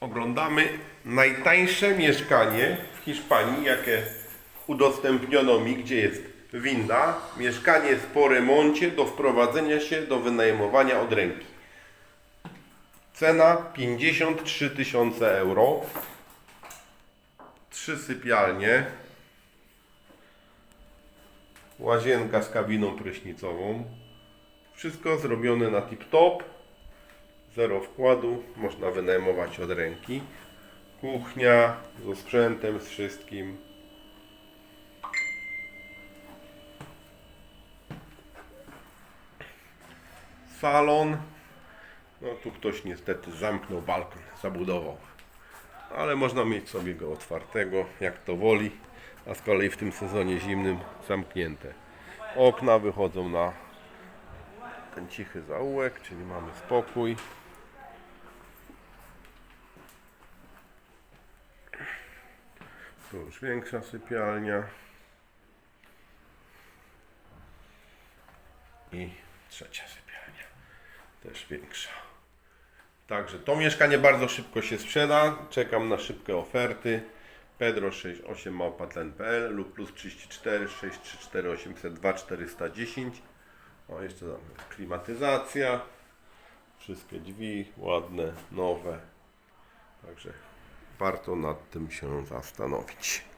Oglądamy najtańsze mieszkanie w Hiszpanii, jakie udostępniono mi, gdzie jest winda. Mieszkanie po remoncie do wprowadzenia się do wynajmowania od ręki. Cena 53 tysiące euro. Trzy sypialnie. Łazienka z kabiną prysznicową. Wszystko zrobione na tip-top. Zero wkładu. Można wynajmować od ręki. Kuchnia ze sprzętem, z wszystkim. Salon. No tu ktoś niestety zamknął balkon, zabudował. Ale można mieć sobie go otwartego, jak to woli. A z kolei w tym sezonie zimnym zamknięte. Okna wychodzą na ten cichy zaułek, czyli mamy spokój. Tu już większa sypialnia. I trzecia sypialnia. Też większa. Także to mieszkanie bardzo szybko się sprzeda. Czekam na szybkie oferty. Pedro68 małpatlen.pl lub plus 34 634 802 410. O, jeszcze tam klimatyzacja. Wszystkie drzwi ładne, nowe. Także warto nad tym się zastanowić.